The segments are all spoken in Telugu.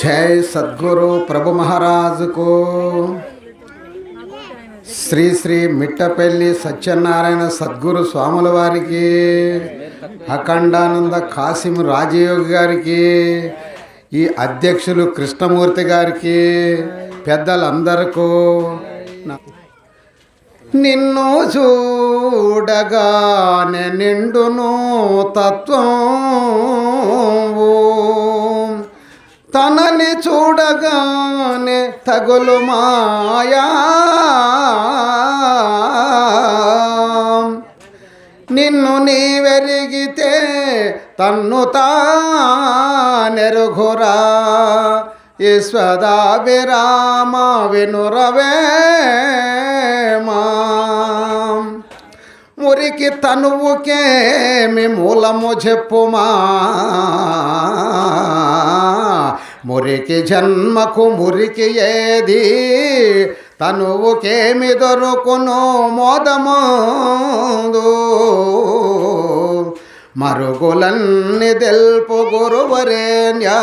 జై సద్గురు ప్రభు మహారాజుకు. శ్రీ శ్రీ మిట్టపల్లి సత్యనారాయణ సద్గురు స్వాముల వారికి అఖండానంద కాసిం రాజయోగి గారికి ఈ అధ్యక్షులు కృష్ణమూర్తి గారికి పెద్దలందరికూ నిన్ను చూడగానే నిండును తత్వం తనని చూడగానే తగులు మాయా. నిన్ను నీ వెరిగితే తన్ను తానెరుగురా. ఈశ్వదాభిరామ వినురవేమా మురికి తనువుకేమి మూలము చెప్పుమా. మురికి జన్మకు మురికి ఏది? తనువుకేమి దొరుకును మోదముందు. మరుగులన్ని తెల్పు గురువరేణ్యా.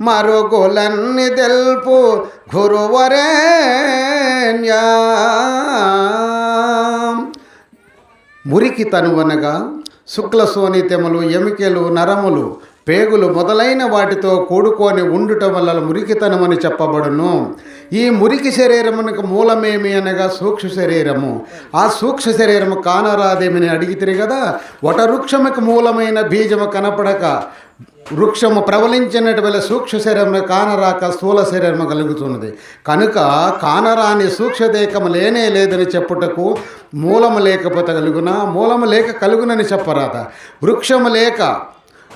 మరుగులన్ని తెల్పు గురువరేణ్యా. మురికి తనువనగా శుక్ల శోణితములు ఎమికెలు నరములు పేగులు మొదలైన వాటితో కూడుకొని ఉండుట వల్ల మురికితనమని చెప్పబడును. ఈ మురికి శరీరమునకు మూలమేమి అనగా సూక్ష్మ శరీరము? ఆ సూక్ష్మ శరీరము కానరాదేమని అడిగితే కదా వటవృక్షముకు మూలమైన బీజము కనపడక వృక్షము ప్రబలించినటువంటి సూక్ష్మ శరీరము కానరాక స్థూల శరీరము కలుగుతున్నది. కనుక కానరాని సూక్ష్మదేకము లేనే లేదని చెప్పుటకు మూలము లేకపోతే కలుగునా మూలము లేక కలుగునని చెప్పరాత. వృక్షము లేక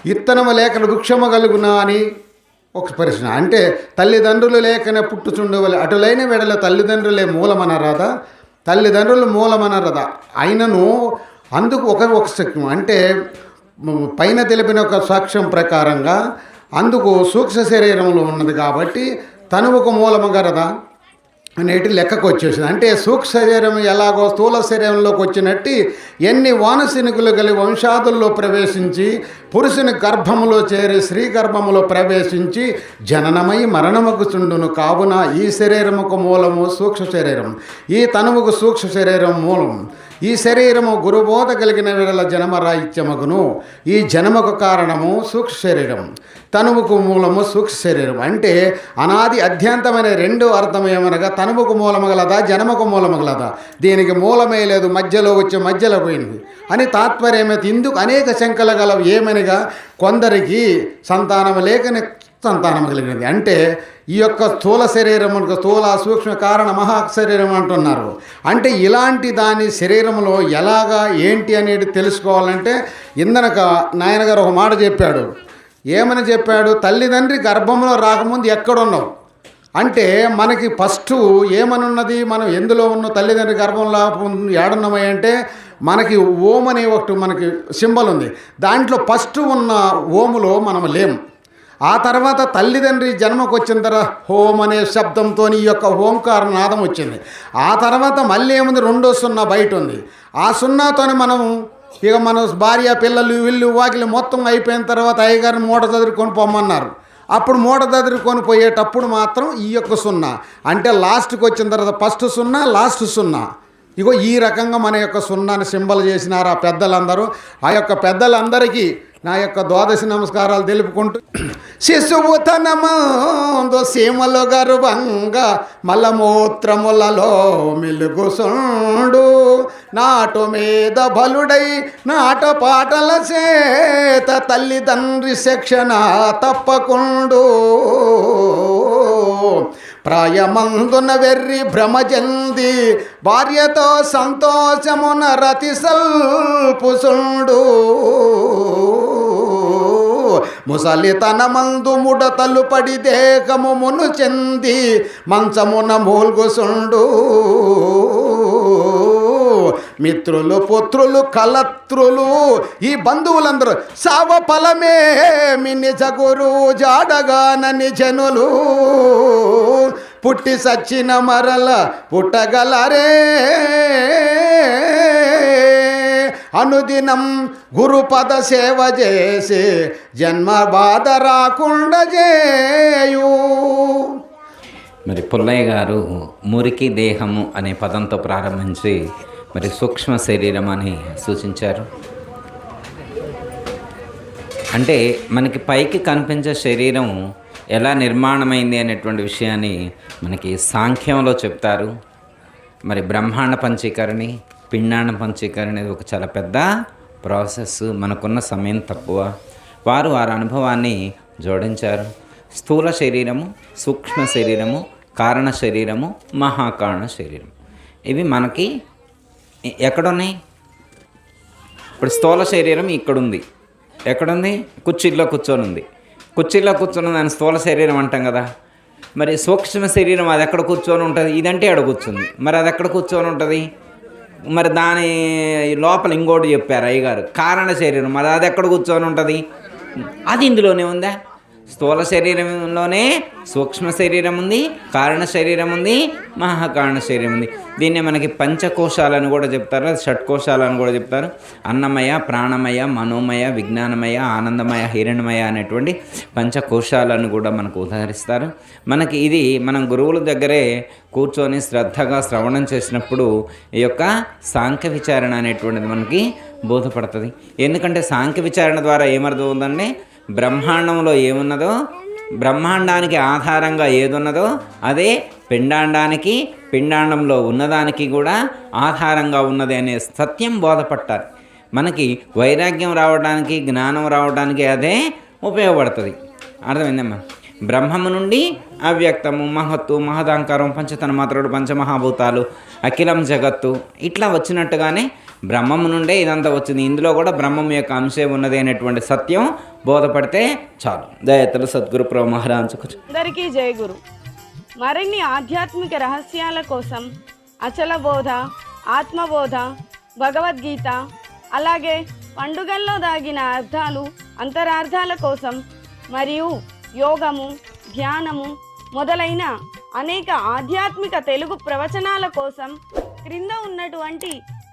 ఇత్తనము లేక వృక్షము కలుగునా అని ఒక ప్రశ్న. అంటే తల్లిదండ్రులు లేకనే పుట్టుచుండవలే అటులైన వెడల తల్లిదండ్రులే మూలమనరాదా తల్లిదండ్రులు మూలమనరాదా అయినను అందుకు ఒక ఒక అంటే పైన తెలిపిన ఒక సాక్ష్యం ప్రకారంగా అందుకు సూక్ష్మ శరీరంలో ఉన్నది కాబట్టి తనువుకు మూలము గరదా అనేటి లెక్కకు వచ్చేసింది. అంటే సూక్ష్మ శరీరం ఎలాగో స్థూల శరీరంలోకి వచ్చినట్టు ఎన్ని వానసినికులు గలి వంశాదుల్లో ప్రవేశించి పురుషుని గర్భములో చేరి స్త్రీ గర్భములో ప్రవేశించి జననమై మరణముకు చుండును. కావున ఈ శరీరముకు మూలము సూక్ష్మ శరీరం. ఈ తనువుకు సూక్ష్మ శరీరం మూలం. ఈ శరీరము గురుబోధ కలిగిన విడల జనమరాహిత్యమగును ఈ జనముకు కారణము సూక్ష్మ శరీరం తనువుకు మూలము సూక్ష్మ శరీరం అంటే అనాది అధ్యంతమైన రెండు అర్థం ఏమనగా తనువుకు మూలమగలదా జనముకు మూలమగలదా దీనికి మూలమే లేదు మధ్యలో వచ్చి మధ్యలో పోయింది. అని తాత్పర్యమైతే ఇందుకు అనేక శంకలు గలవు. ఏమనగా కొందరికి సంతానం లేకని సంతానం కలిగినది. అంటే ఈ యొక్క స్థూల శరీరం స్థూల సూక్ష్మ కారణ మహా శరీరం అంటున్నారు. అంటే ఇలాంటి దాని శరీరంలో ఎలాగా ఏంటి అనేది తెలుసుకోవాలంటే ఇందనక నాయనగారు ఒక మాట చెప్పాడు. ఏమని చెప్పాడు? తల్లిదండ్రి గర్భంలో రాకముందు ఎక్కడున్నావు? అంటే మనకి ఫస్ట్ ఏమనున్నది? మనం ఎందులో ఉన్న? తల్లిదండ్రి గర్భంలో ఏడున్నామై అంటే మనకి ఓం అనే ఒకటి మనకి సింబల్ ఉంది. దాంట్లో ఫస్ట్ ఉన్న ఓములో మనం లేము ఆ తర్వాత తల్లిదండ్రి జన్మకు వచ్చిన తర్వాత హోం అనే శబ్దంతో ఈ యొక్క ఓంకార నాదం వచ్చింది. ఆ తర్వాత మళ్ళీ ఏముంది? రెండో సున్నా బయట ఉంది. ఆ సున్నాతోనే మనం ఇక మన భార్య పిల్లలు వీళ్ళు వాకిలు మొత్తం అయిపోయిన తర్వాత అయ్యగారిని మూట చదువుకొని పొమ్మన్నారు. అప్పుడు మూట చదువుకొని పోయేటప్పుడు మాత్రం ఈ యొక్క సున్నా. అంటే లాస్ట్కి వచ్చిన తర్వాత ఫస్ట్ సున్నా లాస్ట్ సున్నా. ఇగో ఈ రకంగా మన యొక్క సున్నాని సింబల్ చేసినారు ఆ పెద్దలందరూ. ఆ యొక్క పెద్దలందరికీ నా యొక్క ద్వాదశి నమస్కారాలు తెలుపుకుంటూ శిశువు సీమలు గర్వంగా మలమూత్రములలో మిలుగుసుండు. నాటు మీద బలుడై నాట పాటల చేత తల్లిదండ్రి శిక్షణ తప్పకుండు. ప్రాయమందున వెర్రి భ్రమ చెంది భార్యతో సంతోషమున రతి సల్పుసుండు ముసలితనమందు ముడతలు పడి దేహము మును చెంది మంచమున మూల్గుసుండు. మిత్రులు పుత్రులు కలత్రులు ఈ బంధువులందరూ సావ ఫలమేమి నిజ గురు జాడగానని జనులు. పుట్టి సచ్చిన మరల పుట్టగలరే. అనుదినం గురుపద సేవ చేసి జన్మ బాధ రాకుండా చేయు. మరి పుల్లయ్య గారు మురికి దేహము అనే పదంతో ప్రారంభించి మరి సూక్ష్మ శరీరం అని సూచించారు. అంటే మనకి పైకి కనిపించే శరీరం ఎలా నిర్మాణమైంది అనేటువంటి విషయాన్ని మనకి సాంఖ్యంలో చెప్తారు. మరి బ్రహ్మాండ పంచీకరణి పిండాన్న పంచీకరణ అనేది ఒక చాలా పెద్ద ప్రాసెస్ మనకున్న సమయం తక్కువ. వారు వారి అనుభవాన్ని జోడించారు. స్థూల శరీరము సూక్ష్మ శరీరము కారణ శరీరము మహాకారణ శరీరం ఇవి మనకి ఎక్కడున్నాయి? ఇప్పుడు స్థూల శరీరం ఇక్కడుంది. ఎక్కడుంది? కుర్చీల్లో కూర్చొని ఉంది కుర్చీలో కూర్చొని దాని స్థూల శరీరం అంటాం కదా. మరి సూక్ష్మ శరీరం అది ఎక్కడ కూర్చొని ఉంటుంది? ఇదంటే ఎక్కడ కూర్చుంది. మరి అది ఎక్కడ కూర్చొని ఉంటుంది? మరి దాని లోపల ఇంకోటి చెప్పారు అయ్యగారు. కారణ శరీరం. మరి అది ఎక్కడ కూర్చొని ఉంటుంది? అది ఇందులోనే ఉందా? స్థూల శరీరంలోనే సూక్ష్మ శరీరం ఉంది కారణ శరీరం ఉంది మహాకారణ శరీరం ఉంది దీన్ని మనకి పంచకోశాలని కూడా చెప్తారు షట్కోశాలని కూడా చెప్తారు. అన్నమయ ప్రాణమయ మనోమయ విజ్ఞానమయ ఆనందమయ హిరణ్యమయ అనేటువంటి పంచకోశాలను కూడా మనకు ఉదహరిస్తారు. మనకి ఇది మనం గురువుల దగ్గరే కూర్చొని శ్రద్ధగా శ్రవణం చేసినప్పుడు ఈ యొక్క సాంఖ్య విచారణ అనేటువంటిది మనకి బోధపడుతుంది. ఎందుకంటే సాంఖ్య విచారణ ద్వారా ఏమర్థం ఉందంటే బ్రహ్మాండంలో ఏమున్నదో బ్రహ్మాండానికి ఆధారంగా ఏదున్నదో అదే పిండాండానికి పిండాండంలో ఉన్నదానికి కూడా ఆధారంగా ఉన్నది అనే సత్యం బోధపట్టాలి. మనకి వైరాగ్యం రావడానికి జ్ఞానం రావడానికి అదే ఉపయోగపడుతుంది. అర్థమైందమ్మా? బ్రహ్మము నుండి అవ్యక్తము మహత్తు మహదాంకారం పంచతన మాత్రుడు పంచమహాభూతాలు అఖిలం జగత్తు ఇట్లా వచ్చినట్టుగానే బ్రహ్మము నుండే ఇదంతా వచ్చింది. ఇందులో కూడా బ్రహ్మం యొక్క అంశం ఉన్నది అనేటువంటి సత్యం బోధపడితే చాలు. దయతలు సద్గురు ప్రభు మహారాజు అందరికీ జయ గురు. మరిన్ని ఆధ్యాత్మిక రహస్యాల కోసం అచల బోధ ఆత్మబోధ భగవద్గీత అలాగే పండుగల్లో దాగిన అర్థాలు అంతరార్థాల కోసం మరియు యోగము ధ్యానము మొదలైన అనేక ఆధ్యాత్మిక తెలుగు ప్రవచనాల కోసం క్రింద ఉన్నటువంటి